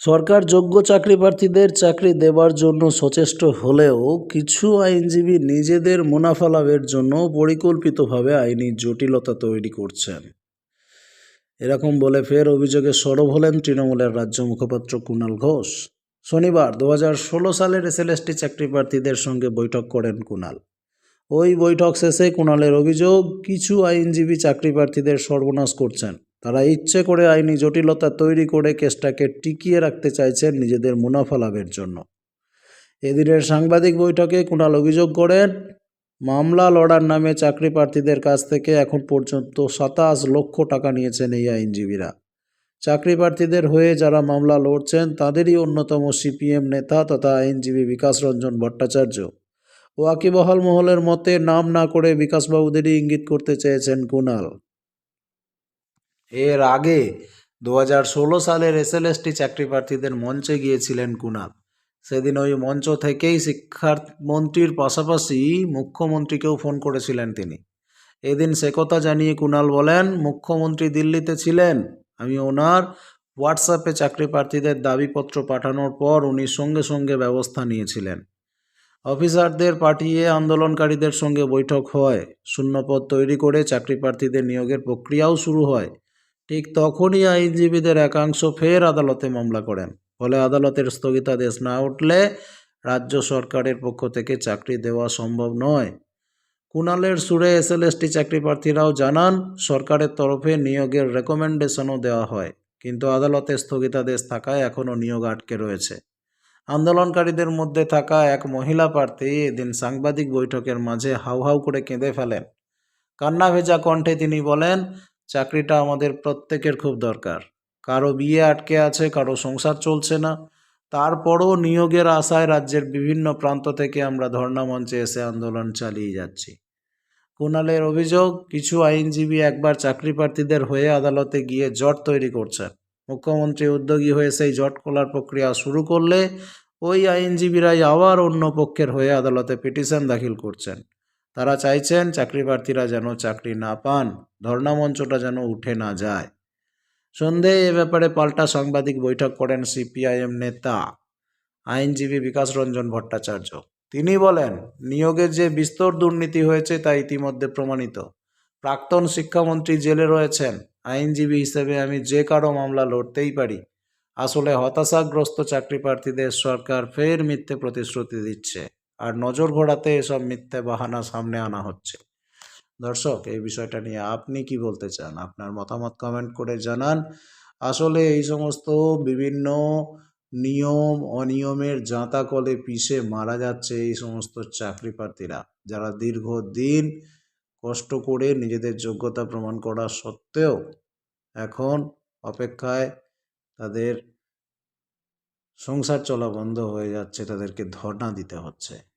সরকার যোগ্য চাকরি প্রার্থীদের চাকরি দেবার জন্য সচেষ্ট হলেও কিছু আইনজীবী নিজেদের মুনাফা লাভের জন্য পরিকল্পিতভাবে আইনি জটিলতা তৈরি করছেন। এরকম বলে ফের অভিযোগে সরব হলেন তৃণমূলের রাজ্য মুখপাত্র কুণাল ঘোষ। শনিবার দু সালের এসএলএসটি চাকরি প্রার্থীদের সঙ্গে বৈঠক করেন কুণাল। ওই বৈঠক শেষে কুণালের অভিযোগ, কিছু আইনজীবী চাকরি প্রার্থীদের সর্বনাশ করছেন। তারা ইচ্ছে করে আইনি জটিলতা তৈরি করে কেসটাকে টিকিয়ে রাখতে চাইছেন নিজেদের মুনাফা লাভের জন্য। এদিনের সাংবাদিক বৈঠকে কুণাল অভিযোগ করেন, মামলা লড়ার নামে চাকরি প্রার্থীদের কাছ থেকে এখন পর্যন্ত সাতাশ লক্ষ টাকা নিয়েছেন এই আইনজীবীরা। চাকরি প্রার্থীদের হয়ে যারা মামলা লড়ছেন, তাদেরই অন্যতম সিপিএম নেতা তথা আইনজীবী বিকাশ রঞ্জন ভট্টাচার্য। ওয়াকিবহাল মহলের মতে, নাম না করে বিকাশবাবুদেরই ইঙ্গিত করতে চেয়েছেন কুণাল। এর আগে দু সালের এসএলএসটি চাকরি প্রার্থীদের মঞ্চে গিয়েছিলেন কুণাল সেদিন ওই মঞ্চ থেকেই শিক্ষামন্ত্রীর পাশাপাশি মুখ্যমন্ত্রীকেও ফোন করেছিলেন তিনি। এদিন সে কথা জানিয়ে কুণাল বলেন, মুখ্যমন্ত্রী দিল্লিতে ছিলেন, আমি ওনার হোয়াটসঅ্যাপে চাকরি প্রার্থীদের দাবিপত্র পাঠানোর পর উনি সঙ্গে সঙ্গে ব্যবস্থা নিয়েছিলেন। অফিসারদের পাঠিয়ে আন্দোলনকারীদের সঙ্গে বৈঠক হয়, শূন্যপদ তৈরি করে চাকরি প্রার্থীদের নিয়োগের প্রক্রিয়াও শুরু হয়। ঠিক তখনই আইনজীবীদের একাংশ ফের আদালতে মামলা করেন। ফলে আদালতের স্থগিতাদেশ না উঠলে রাজ্য সরকারের পক্ষ থেকে চাকরি দেওয়া সম্ভব নয়। কুণালের সুরে এসএলএসটি চাকরি প্রার্থীরাও জানান, সরকারের তরফে নিয়োগের রেকমেন্ডেশনও দেওয়া হয়, কিন্তু আদালতে স্থগিতাদেশ থাকায় এখনও নিয়োগ আটকে রয়েছে। আন্দোলনকারীদের মধ্যে থাকা এক মহিলা প্রার্থী এদিন সাংবাদিক বৈঠকের মাঝে হাউ হাউ করে কেঁদে ফেলেন। কান্না ভেজা কণ্ঠে তিনি বলেন চাকরিটা আমাদের প্রত্যেকের খুব দরকার। কারও বিয়ে আটকে আছে, কারও সংসার চলছে না। তারপরও নিয়োগের আশায় রাজ্যের বিভিন্ন প্রান্ত থেকে আমরা ধর্ণা মঞ্চে এসে আন্দোলন চালিয়ে যাচ্ছি। কুণালের অভিযোগ, কিছু আইনজীবী একবার চাকরি প্রার্থীদের হয়ে আদালতে গিয়ে জট তৈরি করছেন। মুখ্যমন্ত্রী উদ্যোগী হয়ে সেই জট খোলার প্রক্রিয়া শুরু করলে ওই আইনজীবীরাই আবার অন্য পক্ষের হয়ে আদালতে পিটিশন দাখিল করছেন। তারা চাইছেন চাকরি প্রার্থীরা যেন চাকরি না পান ধর্ণা মঞ্চটা যেন উঠে না যায়। সন্ধে এ ব্যাপারে পাল্টা সাংবাদিক বৈঠক করেন সিপিআইএম নেতা, আইনজীবী বিকাশ রঞ্জন ভট্টাচার্য। তিনি বলেন, নিয়োগের যে বিস্তর দুর্নীতি হয়েছে তা ইতিমধ্যে প্রমাণিত। প্রাক্তন শিক্ষামন্ত্রী জেলে রয়েছেন, আইনজীবী হিসেবে আমি যে কারও মামলা লড়তেই পারি। আসলে হতাশাগ্রস্ত চাকরি প্রার্থীদের সরকার ফের মিথ্যে প্রতিশ্রুতি দিচ্ছে। আর নজর ঘোরাতে এসব মিথ্যে বাহানা সামনে আনা হচ্ছে। দর্শক, এই বিষয়টা নিয়ে আপনি কি বলতে চান? আপনার মতামত কমেন্ট করে জানান। আসলে এই সমস্ত বিভিন্ন নিয়ম, অনিয়মের জাঁতা কলে পিষে মারা যাচ্ছে এই সমস্ত চাকরি প্রার্থীরা যারা দীর্ঘদিন কষ্ট করে নিজেদের যোগ্যতা প্রমাণ করা সত্ত্বেও এখন অপেক্ষায় তাদের সংসার চলা বন্ধ হয়ে যাচ্ছে, তাদেরকে ধর্ণা দিতে হচ্ছে।